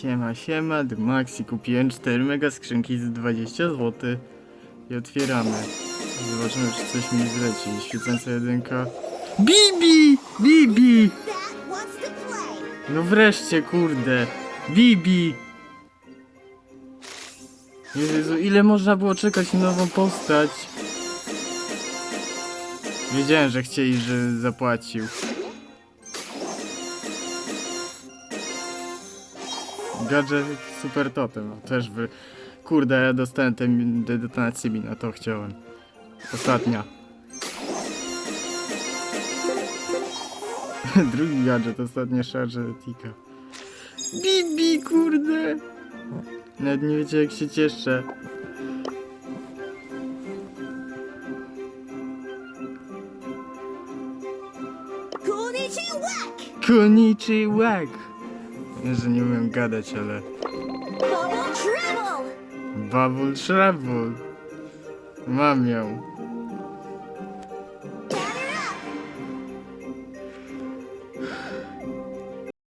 Siema, siema, Maxi kupiłem 4 mega skrzynki za 20 zł i otwieramy. Zobaczymy, czy coś mi zleci. Świecąca jedynka. Bibi! Bibi! No wreszcie, kurde. Bibi! Jezu, ile można było czekać na nową postać? Wiedziałem, że chcieli, że zapłacił. Gadżet Super Totem, też wy... Kurde, ja dostałem te, mi- te detonacje mina, to chciałem. Ostatnia. Drugi gadżet, ostatnia szarża Tika. Bibi, kurde! Nawet nie wiecie jak się cieszę. Koniczy łak! Że nie umiem gadać, ale... Bubble Trouble! Bubble Trouble. Mam ją.